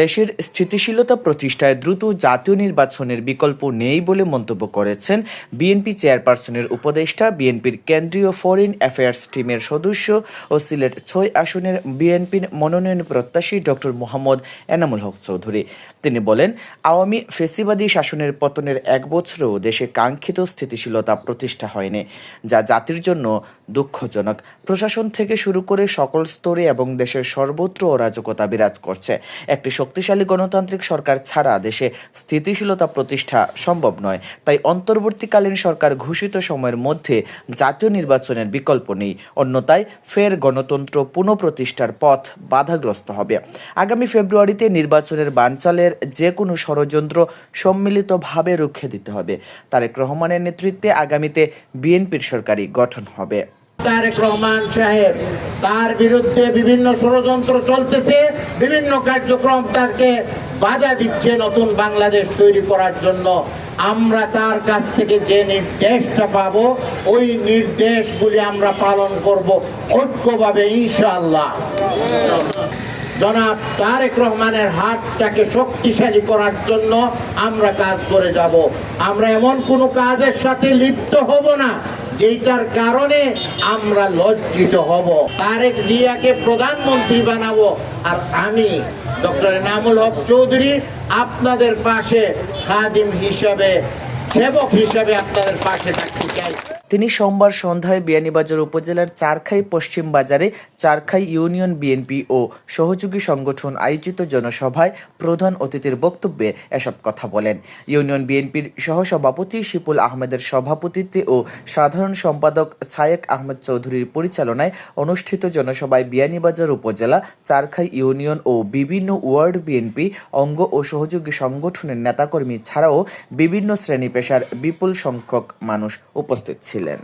দেশের স্থিতিশীলতা প্রতিষ্ঠায় দ্রুত জাতীয় নির্বাচনের বিকল্প নেই বলে মন্তব্য করেছেন বিএনপি চেয়ারপারসনের উপদেষ্টা, বিএনপির কেন্দ্রীয় ফরেন অ্যাফেয়ার্স টিমের সদস্য ও সিলেট ছয় আসনের বিএনপির মনোনয়ন প্রত্যাশী ডক্টর মোহাম্মদ এনামুল হক চৌধুরী। তিনি বলেন, আওয়ামী ফেসিবাদী শাসনের পতনের এক বছরেও দেশে কাঙ্ক্ষিত স্থিতিশীলতা প্রতিষ্ঠা হয়নি, যা জাতির জন্য দুঃখজনক। প্রশাসন থেকে শুরু করে সকল স্তরে এবং দেশের সর্বত্র অরাজকতা বিরাজ করছে। একটি শক্তিশালী গণতান্ত্রিক সরকার ছাড়া দেশে স্থিতিশীলতা প্রতিষ্ঠা সম্ভব নয়। তাই অন্তর্বর্তীকালীন সরকার ঘোষিত সময়ের মধ্যে জাতীয় নির্বাচনের বিকল্প নেই। অন্যথায় ফের গণতন্ত্র পুনঃপ্রতিষ্ঠার পথ বাধাগ্রস্ত হবে। আগামী ফেব্রুয়ারিতে নির্বাচনের বানচালের যে কোনো ষড়যন্ত্র সম্মিলিতভাবে রুখে দিতে হবে। তারেক রহমানের নেতৃত্বে আগামীতে বিএনপির সরকারি গঠন হবে। তারেক রহমান সাহেব, তার বিরুদ্ধে বিভিন্ন ষড়যন্ত্র চলতেছে, বিভিন্ন কার্যক্রম তাকে বাধা দিচ্ছে নতুন বাংলাদেশ তৈরি করার জন্য। আমরা তার কাছ থেকে যে নির্দেশটা পাবো, ওই নির্দেশগুলি আমরা পালন করব ঐক্যভাবে, ইনশাআল্লাহ। জনাব তারেক রহমানের হাতটাকে শক্তিশালী করার জন্য আমরা কাজ করে যাব। আমরা এমন কোনো কাজের সাথে লিপ্ত হব না। যেটার কারণে আমরা লজ্জিত হব। তারেক জিয়াকে প্রধানমন্ত্রী বানাবো। আর আমি, ডক্টর এনামুল হক চৌধুরী, আপনাদের পাশে খাদিম হিসাবে, সেবক হিসাবে আপনাদের পাশে থাকতে চাই। তিনি সোমবার সন্ধ্যায় বিয়ানীবাজার উপজেলার চারখাই পশ্চিম বাজারে চারখাই ইউনিয়ন বিএনপি ও সহযোগী সংগঠন আয়োজিত জনসভায় প্রধান অতিথির বক্তব্যে এসব কথা বলেন। ইউনিয়ন বিএনপির সহসভাপতি শিপুল আহমেদের সভাপতিত্বে ও সাধারণ সম্পাদক সায়েক আহমেদ চৌধুরীর পরিচালনায় অনুষ্ঠিত জনসভায় বিয়ানীবাজার উপজেলা, চারখাই ইউনিয়ন ও বিভিন্ন ওয়ার্ড বিএনপি, অঙ্গ ও সহযোগী সংগঠনের নেতাকর্মী ছাড়াও বিভিন্ন শ্রেণি পেশার বিপুল সংখ্যক মানুষ উপস্থিত ছিলেন